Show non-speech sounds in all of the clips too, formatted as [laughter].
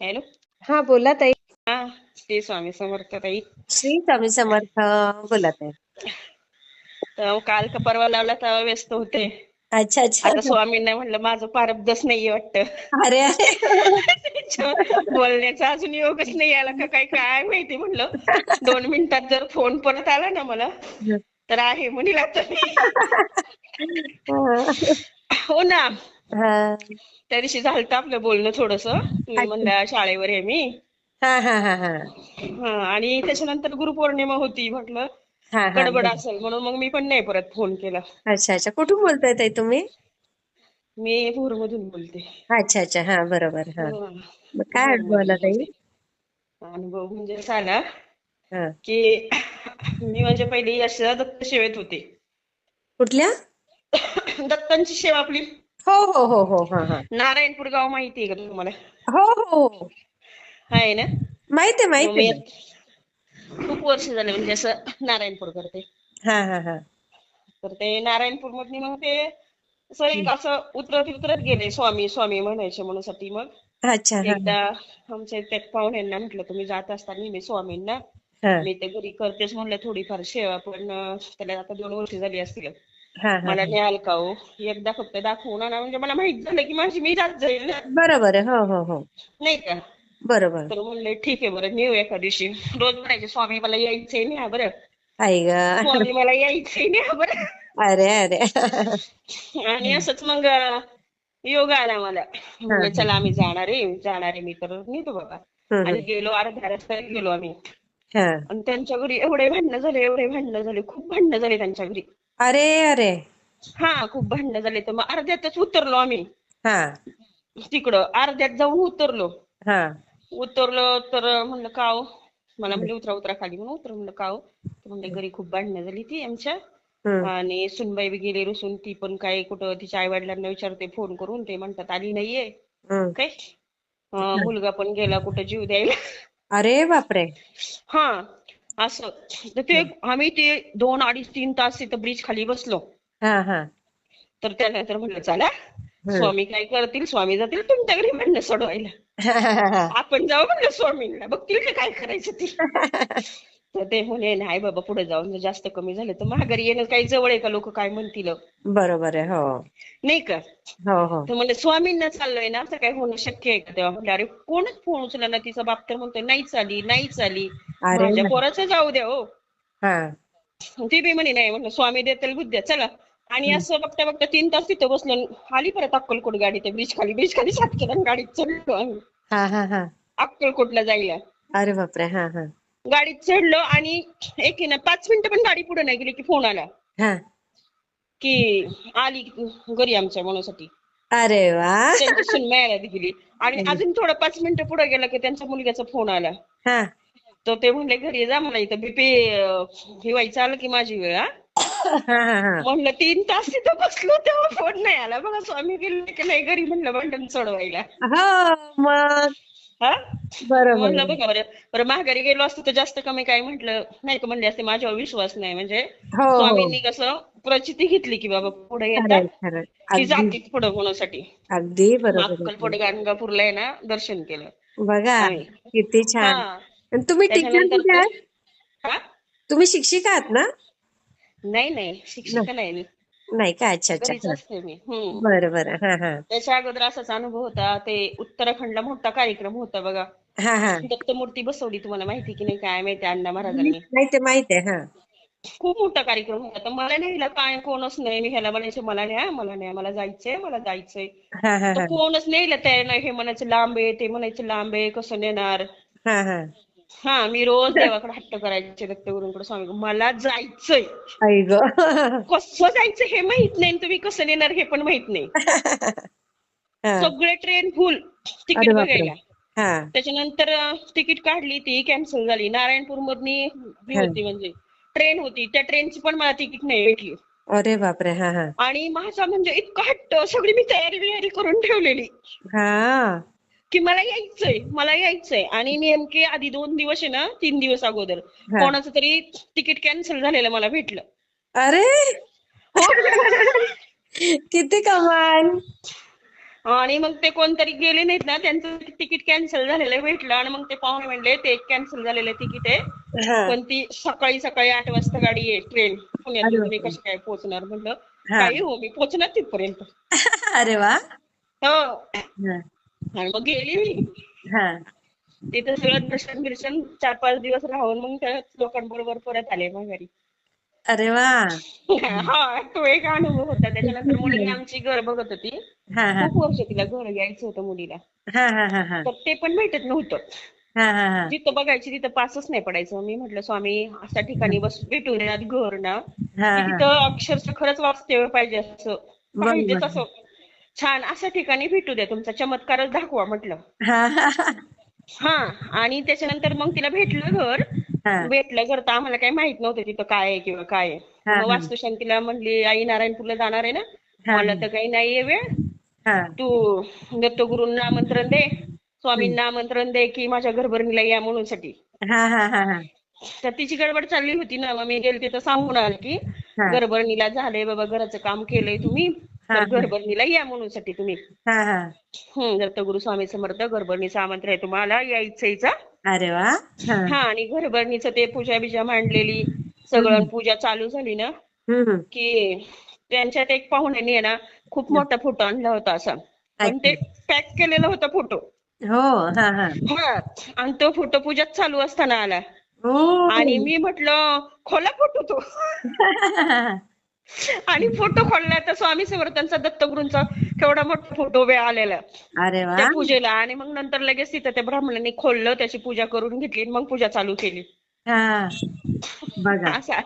Hello. हा बोला ताई. हा श्री स्वामी समर्थ ताई. श्री स्वामी समर्थ बोला ताई. तर काल का परवा लावला तेव्हा व्यस्त होते. अच्छा अच्छा. आता स्वामींना म्हणलं माझं पारब्धच नाहीये वाटतं. अरे अरे. [laughs] बोलण्याचा अजून योगच नाही आला का काय काय माहिती म्हणलं दोन मिनिटात जर फोन परत आला ना मला तर आहे म्हणील आता मी. हो ना. त्या दिवशी झालं आपलं बोलणं थोडस. तुम्ही म्हणल्या शाळेवर आहे मी. हा हा हा हा. हा आणि त्याच्यानंतर गुरुपौर्णिमा होती म्हटलं. गडबड असेल म्हणून मग मी पण नाही परत फोन केला. अच्छा अच्छा. कुठून बोलताय ताई तुम्ही? मी भोरमधून बोलते. अच्छा अच्छा. हा बरोबर. हा. काय अनुभव आला ताई? अनुभव म्हणजे हा. की मी म्हणजे पहिली यशदा दत्त सेवेत होते. कुठल्या? [coughs] दत्तांची सेवा आपली. हो हो हो हो हा हा. नारायणपूर गाव माहिती आहे का तुम्हाला? हो हो. हो आहे ना? माहिती आहे मग माहिती मी खूप वर्ष झाले म्हणजे असं नारायणपूर करते. हा हा हा. तर ते नारायणपूर मधली मग ते असं एक असं उतरत उतरत गेले स्वामी स्वामी म्हणायचे म्हणूसाठी मग. अच्छा हा एकदा आमच्या त्या पाहुण्यांना म्हटलं तुम्ही जात असताना मी स्वामींना. हा. मी ते घरी करतेच म्हणलं थोडीफार सेवा पण अं, त्याला आता दोन वर्ष झाली असतील. मला न्याल का हो? एकदा फक्त दाखवून आणा. म्हणजे मला माहीत झालं की माझी मी जात जाईल ना. बरोबर हो हो हो. नाही का? बरोबर. तर म्हणले ठीक आहे बरं नेऊ एका दिवशी. रोज म्हणायचे स्वामी मला यायचंय न्या बरं. आई ग. स्वामी मला यायचंय न्या बरं. अरे अरे. आणि असंच मग योग आला मला. म्हणलं चला आम्ही जाणार आहे. जाणार आहे मी तर. नेतो बाबा. आणि गेलो अर्ध्या रस्त्यात गेलो आम्ही. आणि त्यांच्या घरी एवढे भांडणं झाले एवढे भांडणं झाले. खूप भांडणं झाले त्यांच्या घरी. अरे अरे. हा खूप भांडणं झाले तर मग अर्ध्यातच उतरलो आम्ही. हा. तिकडं अर्ध्यात जाऊन उतरलो. हा. उतरलो तर म्हणलं का हो मला म्हणले उतरा उतरा खाली. म्हणून उतर म्हणलं का हो तर म्हणले घरी खूप भांडणं झाली ती आमच्या. आणि सुनबाई बी गेली रुसून ती पण काय कुठं तिच्या आई वडिलांना विचारते फोन करून? ते म्हणतात आली नाहीये. काय? मुलगा पण गेला कुठं जीव द्यायला. अरे बापरे. हा. असं. तर ते आम्ही ते दोन अडीच तीन तास तिथं ब्रिज खाली बसलो. हा हा. तर त्यानंतर म्हणलं चला स्वामी काय करतील स्वामी जातील तुमच्या घरी म्हणणं सोडवायला. [laughs] आपण जाऊ म्हणलं स्वामींना बघतील काय करायचं ती. [laughs] तर ते म्हणे नाही बाबा पुढे जाऊन जर जास्त कमी झालं तर माघारी येणं काही जवळ आहे का? लोक काय म्हणतील? बरोबर आहे हो. नाही का? हो हो. तर म्हणले स्वामींना चाललोय ना असं काय होणं शक्य आहे का? तेव्हा म्हणलं अरे कोणच फोन उचलला ना तिचा बाप तर म्हणतोय नाहीच आली नाहीच आली अरे माझ्या पोराचं जाऊ द्या हो. हा. ती बी म्हणे नाही म्हणलं स्वामी देतील बुद्ध्या चला. आणि असं बघता बघता तीन तास तिथं बसलो आली परत अक्कलकोट गाडी त्या ब्रिज खाली ब्रिज खाली सात केला गाडीत चढलो आम्ही. हा हा हा. अक्कलकोटला जायला. अरे बापरे हा हा. गाडीत चढलो आणि एक आहे ना पाच मिनिटं पण गाडी पुढे नाही गेली की फोन आला. हा. की आली घरी आमच्या म्हणूसाठी अरे वा. त्यांची गेली. आणि अजून थोडं पाच मिनिटं पुढे गेला की त्यांच्या मुलग्याचा फोन आला. हा. तर ते म्हणले घरी जा मला इथं बीपी हे व्हायचं आलं की माझी वेळ हा. म्हणलं तीन तास तिथं बसलो तेव्हा फोन नाही आला. बघा स्वामी गेले की नाही घरी? म्हणलं भांडण सोडवायला हो मग. हा? बरोबर. म्हणलं बघा बरं. बरं माघारी गेलो असतो तर जास्त कमी काय म्हटलं नाही का म्हणले असते माझ्यावर विश्वास नाही. म्हणजे हो हो. स्वामींनी कसं प्रचिती घेतली की बाबा पुढे येतात की जातील पुढे होण्यासाठी. अगदी बरोबर अक्कलकोट गाणगापूरला आहे ना दर्शन केलं. बघा. किती छान. तुम्ही हा? तुम्ही शिक्षिका आहात ना? नाही नाही. शिक्षिका नाही मी. नाही का अच्छा अच्छा. घरीच असते मी. हम्म. बरं बरं. हा हा. त्याच्या अगोदर असाच अनुभव होता. ते उत्तराखंडला मोठा कार्यक्रम होता बघा. हा हा. दत्तमूर्ती बसवली तुम्हाला माहिती की नाही काय माहिती अण्णा महाराजांनी? नाही ते माहीत आहे हा. खूप मोठा कार्यक्रम होता. तर मला न्यायला काय कोणच नाही मी ह्याला म्हणायचे मला न्या मला न्या मला जायचंय मला जायचंय. हा हा तर हा. कोणच न्यायला तयार नाही. हे म्हणायचं लांब आहे. ते म्हणायचं लांब आहे कसं नेणार? हा हा. हा मी रोज [laughs] देवाकडे हट्ट करायचे दत्तगुरूंकडे. स्वामी मला जायचंय. कसं जायचं हे माहीत नाही तुम्ही कसं नेणार हे पण माहीत नाही. [laughs] सगळे ट्रेन फुल तिकीट बघायला. हा. त्याच्यानंतर तिकीट काढली ती कॅन्सल झाली. नारायणपूर मधनी हा. होती म्हणजे. ट्रेन होती. त्या ट्रेनची पण मला तिकीट नाही भेटली. अरे बापरे. हा हा. आणि माझा म्हणजे इतका हट्ट सगळी मी तयारी बियारी करून ठेवलेली. की मला यायचंय मला यायचंय. आणि नेमके आधी दोन दिवस आहे ना तीन दिवस अगोदर हा. कोणाचं तरी तिकीट कॅन्सल झालेलं मला भेटलं. अरे! किती कमाल! आणि मग ते कोणतरी गेले नाहीत ना त्यांचं तिकीट कॅन्सल झालेलं भेटलं आणि मग ते पाहुणे म्हणले ते कॅन्सल झालेलं तिकीट आहे. हा. पण ती सकाळी सकाळी आठ वाजता गाडी आहे ट्रेन. पुण्यात तुम्ही बापरे. कसं काय पोहोचणार? म्हणलं हा. काही हो मी पोहोचणार तिथपर्यंत. [laughs] अरे वा. हो. हा. आणि मग गेली मी. हा. तिथं सगळं दर्शन बिर्शन चार पाच दिवस राहून मग त्या लोकांबरोबर परत आले माघारी अरे वा. हा तो एक अनुभव होता. त्याच्यानंतर मुलगी आमची घर बघत होती. हा हा. खूप वर्ष तिला घर घ्यायचं होतं मुलीला. हा हा हा हा. तर ते पण भेटत नव्हतं. हा हा हा. जिथं बघायची तिथं पासच नाही पडायचं. मी म्हटलं स्वामी अशा ठिकाणी बस भेटून देण्यात घर ना. हा हा. तिथं अक्षरशः खरंच वास्तव्य पाहिजे असं. पाहिजेच. असं छान अशा ठिकाणी भेटू द्या. तुमचा चमत्कारच दाखवा म्हटलं. हा. आणि त्याच्यानंतर मग तिला भेटलं घर. भेटलं घर तर आम्हाला काही माहीत नव्हतं तिथं काय आहे किंवा काय आहे. मग. वास्तुशांतीला म्हणली आई नारायणपूरला जाणार आहे ना. मला तर काही नाहीये वेळ. तू दत्तगुरूंना आमंत्रण दे स्वामींना आमंत्रण दे की माझ्या घरभरणीला या म्हणून साठी तर तिची गडबड चालली होती ना. मग मी गेले तिथं सांगून आले की. घरभरणीला झालंय बाबा घराचं काम केलंय तुम्ही. तर. घरभरणीला या म्हणून साठी तुम्ही. हा हा. हम्म दत्तगुरु स्वामी समर्थ घरभरणीचं आमंत्रण आहे तुम्हाला यायचं यायचं अरे वा. हा. आणि घरभरणीचं ते पूजा बिजा मांडलेली सगळं पूजा चालू झाली ना की त्यांच्यात एक पाहुण्याने आहे ना खूप मोठा फोटो आणला होता असा. पण ते पॅक केलेला होता फोटो. हो आणि तो फोटो पूजात चालू असताना आला. हो. आणि मी म्हटलं खोला फोटो तो. [laughs] आणि फोटो खोलला तर स्वामी समर्थांचा दत्तगुरूंचा केवढा मोठा फोटो वेळ आलेला. अरे वा. त्या पूजेला आणि मग नंतर लगेच तिथं त्या ब्राह्मणांनी खोललं त्याची पूजा करून घेतली आणि मग पूजा चालू केली. हा. बघा. असा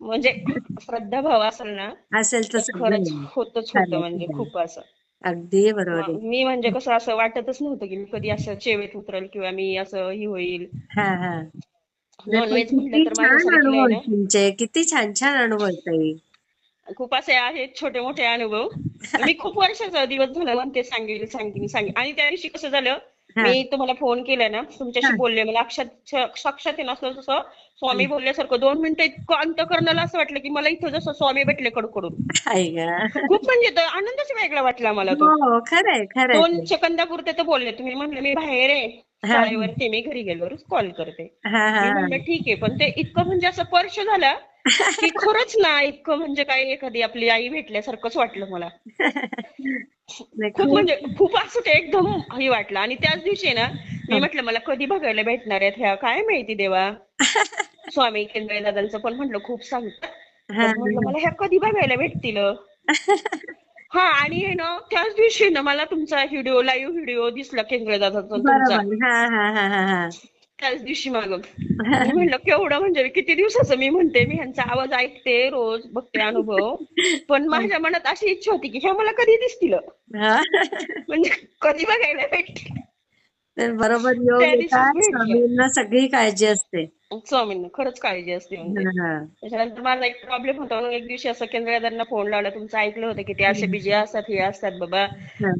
म्हणजे श्रद्धा भाव असेल ना असेल तर तसं. खरंच. होतच चालेल, होतं म्हणजे चालेल. खूप असं. अगदी बरोबर आहे. मी म्हणजे कसं असं वाटतच नव्हतं की मी कधी असं चेवेत उतरल किंवा मी असं ही होईल. हा हा. नॉनव्हेज किती म्हटलं तर छान अनुभव तुमचे. किती छान छान अनुभव ताई. खूप असे आहेत छोटे मोठे अनुभव. मी खूप वर्षाचा दिवस झाला म्हणते सांगेल सांगेल सांगेल. आणि त्या दिवशी कसं झालं. मी तुम्हाला फोन केला ना तुमच्याशी. बोलले मला साक्षात नसलं तसं स्वामी बोलल्यासारखं दोन मिनिटं इतकं अंतकरणाला असं वाटलं की मला इथं जसं स्वामी भेटले कडकडून. खूप म्हणजे तो आनंदच वेगळा वाटला मला तो. हो दोन सेकंदापुरते तर बोलले तुम्ही म्हणले मी बाहेर आहे. शाळेवरती मी घरी गेल्यावरच कॉल करते. म्हणलं ठीक आहे. पण ते इतकं म्हणजे असं स्पर्श झाला की खरंच ना इतकं म्हणजे काय एखादी आपली आई भेटल्यासारखंच वाटलं मला. खूप म्हणजे खूप असं ते एकदम हे वाटलं. आणि त्याच दिवशी ना मी म्हटलं मला कधी बघायला भेटणार आहेत ह्या? काय माहिती देवा? [laughs] स्वामी केंद्रे दादांचं पण म्हटलं खूप सांगतात हा, म्हटलं मला ह्या कधी बघायला भेटतील? [laughs] हा आणि ना त्याच दिवशी ना मला तुमचा व्हिडिओ लाईव्ह व्हिडिओ दिसला केंद्रे दादाचा तुमचा. त्याच दिवशी माग. मी म्हणलं केवढं म्हणजे किती दिवसाचं मी म्हणते मी ह्यांचा आवाज ऐकते रोज बघते अनुभव. पण माझ्या मनात अशी इच्छा होती की ह्या मला कधी दिसतील. म्हणजे कधी बघायला भेटतील. तर बरोबर. स्वामींना सगळी काळजी असते. स्वामींना खरंच काळजी असते म्हणजे. त्याच्यानंतर माझा एक प्रॉब्लेम होता म्हणून एक दिवशी असं केंद्रदारांना फोन लावला तुमचं ऐकलं होतं की ते असे बिजे असतात हे असतात बाबा.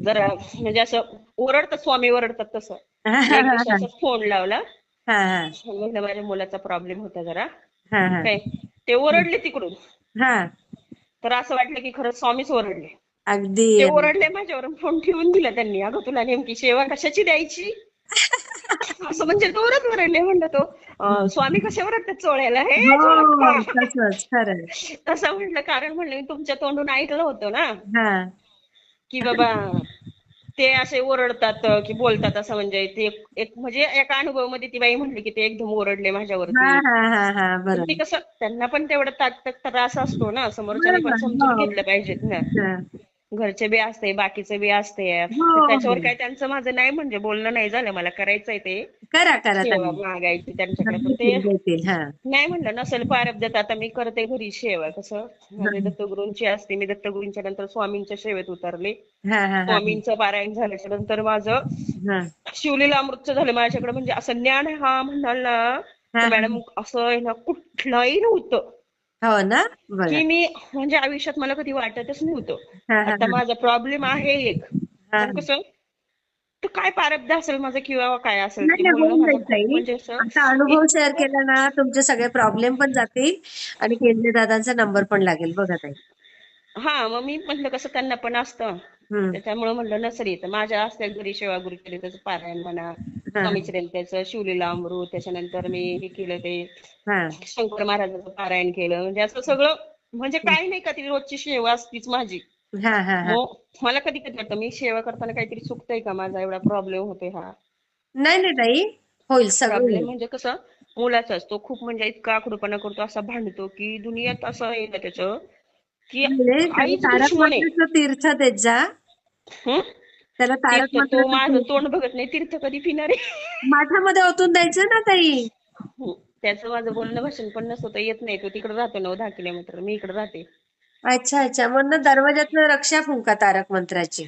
जरा म्हणजे असं ओरडतात स्वामी ओरडतात तसं. फोन लावला. माझ्या मुलाचा प्रॉब्लेम होता जरा. काय ते ओरडले तिकडून. हा. तर असं वाटलं की खरंच स्वामीच ओरडले. अगदी. ते ओरडले माझ्यावर फोन ठेवून दिला त्यांनी. अगं तुला नेमकी सेवा कशाची द्यायची? असं म्हणजे जोरात ओरडले म्हणलं तो. स्वामी कसे ओरडतात चोळ्याला? हे हो तसं म्हटलं कारण म्हणलं मी तुमच्या तोंडून ऐकलं होतं ना. की बाबा ते असे ओरडतात की बोलतात असं म्हणजे ते एक- एक म्हणजे एका अनुभवामध्ये ती बाई म्हणली की ते एकदम ओरडले हा माझ्यावरती हा हा हा पण बरोबर ते कसं त्यांना पण तेवढा ताक त्रास असतो ना समोरच्याने पण बरोबर, समजून हो. घेतलं पाहिजेत ना हा. घरचे बी असते बाकीचे बी असते हो. त्याच्यावर काय त्यांचं माझं नाही म्हणजे बोलणं नाही झालं मला करायचंय ते. करा करा सेवा ताई. मागायची त्यांच्याकडे. पण ते देतील, देतील, हा. नाही म्हणलं नसेल पारब्धात आता मी करते घरी सेवा कसं? माझे दत्तगुरूंची असते मी दत्तगुरूंच्या नंतर स्वामींच्या सेवेत उतरले. हा हा हा. स्वामींचं पारायण झाल्याच्यानंतर माझं हा. शिवलीला अमृतचं झालं माझ्याकडे. म्हणजे असं ज्ञान हा म्हणाल ना हा. मॅडम असं आहे ना कुठलंही नव्हतं. हो ना? बघा. की मी म्हणजे आयुष्यात मला कधी वाटतच नव्हतं. हा, हा, आता माझा प्रॉब्लेम आहे एक. हा. पण कसं तर काय प्रारब्ध असेल माझं किंवा काय असेल? नाही, ते नाही, बोलणं होऊन माझं जाईल खूप ताई. म्हणजे असं आता अनुभव शेअर केला ना तुमचे सगळे प्रॉब्लेम पण जातील आणि केंद्रे दादांचा नंबर पण लागेल. बघा ताई. हा मग मी म्हटलं कसं त्यांना पण असतं. हम्म. त्याच्यामुळे म्हणलं नसरी तर माझ्या असल्या घरी सेवा गुरुचरित्राचं पारायण म्हणा स्वामी चरित्राचं शिवलीला अमृत त्याच्यानंतर मी हे केलं ते शंकर महाराजांचं पारायण केलं. म्हणजे असं सगळं म्हणजे काही नाही का ती रोजची सेवा असतीच माझी. हा हा हा. मला कधी कधी वाटतं मी सेवा करताना काहीतरी चुकतंय का माझा? एवढा प्रॉब्लेम होतोय हा. नाही नाही ताई होईल सगळं प्रॉब्लेम. म्हणजे कसं मुलाचा असतो खूप म्हणजे इतका आकडूपणा करतो असा भांडतो की दुनियात असं आहे ना त्याचं की म्हणजे तीर्थ देत जा? त्याला तारक तीर्थ तो मंत्राचं माझं तोंड बघत नाही तीर्थ कधी पिणार आहे? ओतून द्यायचं ना ताई. हं. त्याचं माझं बोलणं भाषण पण नसतं येत नाही तो तिकडे राहतो नऊ दहा किलोमीटर मी इकडे राहते. अच्छा अच्छा. म्हणून दरवाजातनं रक्षा फुंका तारक मंत्राची.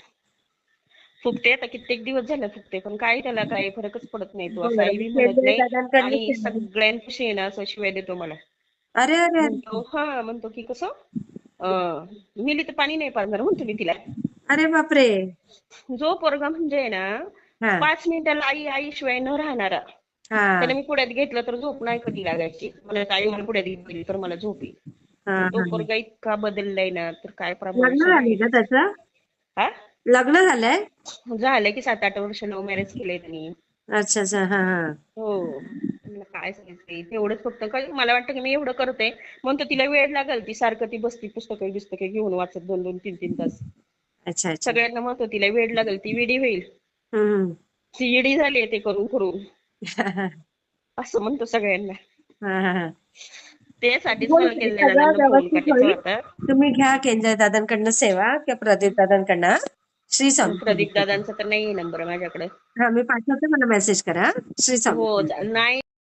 फुकते आता कित्येक दिवस झाले फुकते पण काय त्याला काही फरकच पडत नाही तो. म्हणत नाही आणि केंद्रीय- सगळ्यांपाशी ना असं शिवाय देतो मला. अरे अरे. म्हणतो हा म्हणतो की कसं अं, मिली तर पाणी नाही पाजणार म्हणतो मी तिला. अरे बापरे. जो पोरगा म्हणजे आहे ना हा. पाच मिनिटाला आई आई शिवाय न राहणारा. हा. त्याला मी पुढ्यात घेतलं तर झोप नाही कधी लागायची. मला आई मला पुढ्यात घेतली तर मला झोप येईल. हा तो. पोरगा इतका बदललाय ना तर काय प्रॉब्लेम लग्न झाली का त्याचं? हा? लग्न झालंय? झालं की सात आठ वर्ष लव्ह मॅरेज केलंय त्यांनी. अच्छा अच्छा. हा हा. हो. काय सांगितलंय तेवढंच फक्त काय मला वाटतं की मी एवढं करते म्हणतो तिला वेळ लागेल ती सारखं ती बसती पुस्तकं पुस्तकं घेऊन वाचत दोन दोन तीन तीन तास. अच्छा अच्छा. सगळ्यांना म्हणतो तिला वेळ लागेल ती वेडी होईल. येडी झाली ते करून करून. [laughs] असं म्हणतो सगळ्यांना. होता. तुम्ही घ्या केंद्र दादांकडनं सेवा किंवा प्रदीप दादांकडनं? श्री स्वामी. प्रदीप दादांचा तर नाही नंबर माझ्याकडे. हा मी पाठवते मला मेसेज करा? श्री स्वामी. हो नाही.